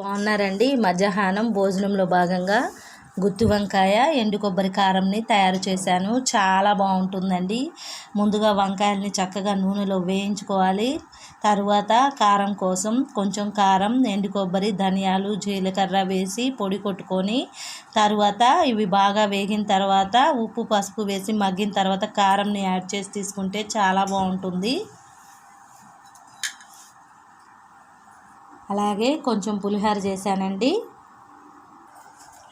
బాగున్నారండి. మధ్యాహ్నం భోజనంలో భాగంగా గుత్తి వంకాయ ఎండు కొబ్బరి కారంని తయారు చేశాను. చాలా బాగుంటుందండి. ముందుగా వంకాయల్ని చక్కగా నూనెలో వేయించుకోవాలి. తరువాత కారం కోసం కొంచెం కారం ఎండు కొబ్బరి ధనియాలు జీలకర్ర వేసి పొడి కొట్టుకొని తర్వాత ఇవి బాగా వేగిన తర్వాత ఉప్పు పసుపు వేసి మగ్గిన తర్వాత కారంని యాడ్ చేసి తీసుకుంటే చాలా బాగుంటుంది. అలాగే కొంచెం పులిహోర చేశానండి.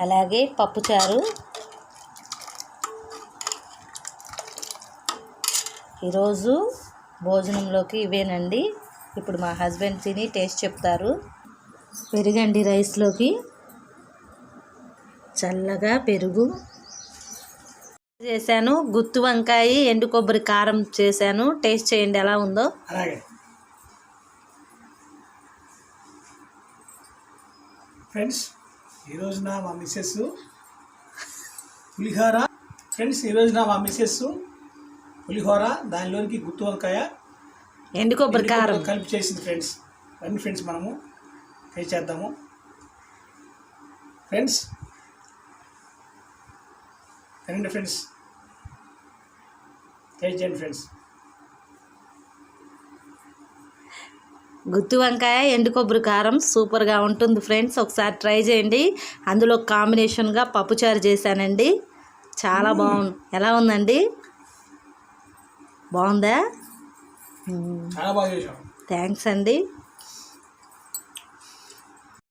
అలాగే పప్పుచారు ఈరోజు భోజనంలోకి ఇవేనండి. ఇప్పుడు మా హస్బెండ్ తిని టేస్ట్ చెప్తారు. పెరుగండి రైస్లోకి. చల్లగా పెరుగు. చేశాను. గుత్తి వంకాయ ఎండు కొబ్బరి కారం చేశాను. టేస్ట్ చేయండి ఎలా ఉందో. అలాగే. ఫ్రెండ్స్ ఈరోజున మా మిస్సెస్ పులిహోర. ఫ్రెండ్స్ ఈరోజున మా మిస్సెస్ పులిహోర దానిలోనికి గుత్తి వంకాయ ఎండు కొబ్బరి కారం. కలిపి చేసింది ఫ్రెండ్స్ రండి ఫ్రెండ్స్ మనము టేస్ట్ చేద్దాము. ఫ్రెండ్స్ రండి ఫ్రెండ్స్ టేస్ట్ చేయండి ఫ్రెండ్స్ గుత్తి వంకాయ ఎండు కొబ్బరి కారం సూపర్గా ఉంటుంది ఫ్రెండ్స్. ఒకసారి ట్రై చేయండి. అందులో కాంబినేషన్గా పప్పుచారు చేశానండి. చాలా బాగుంది ఎలా ఉందండి? బాగుందా? థ్యాంక్స్ అండి.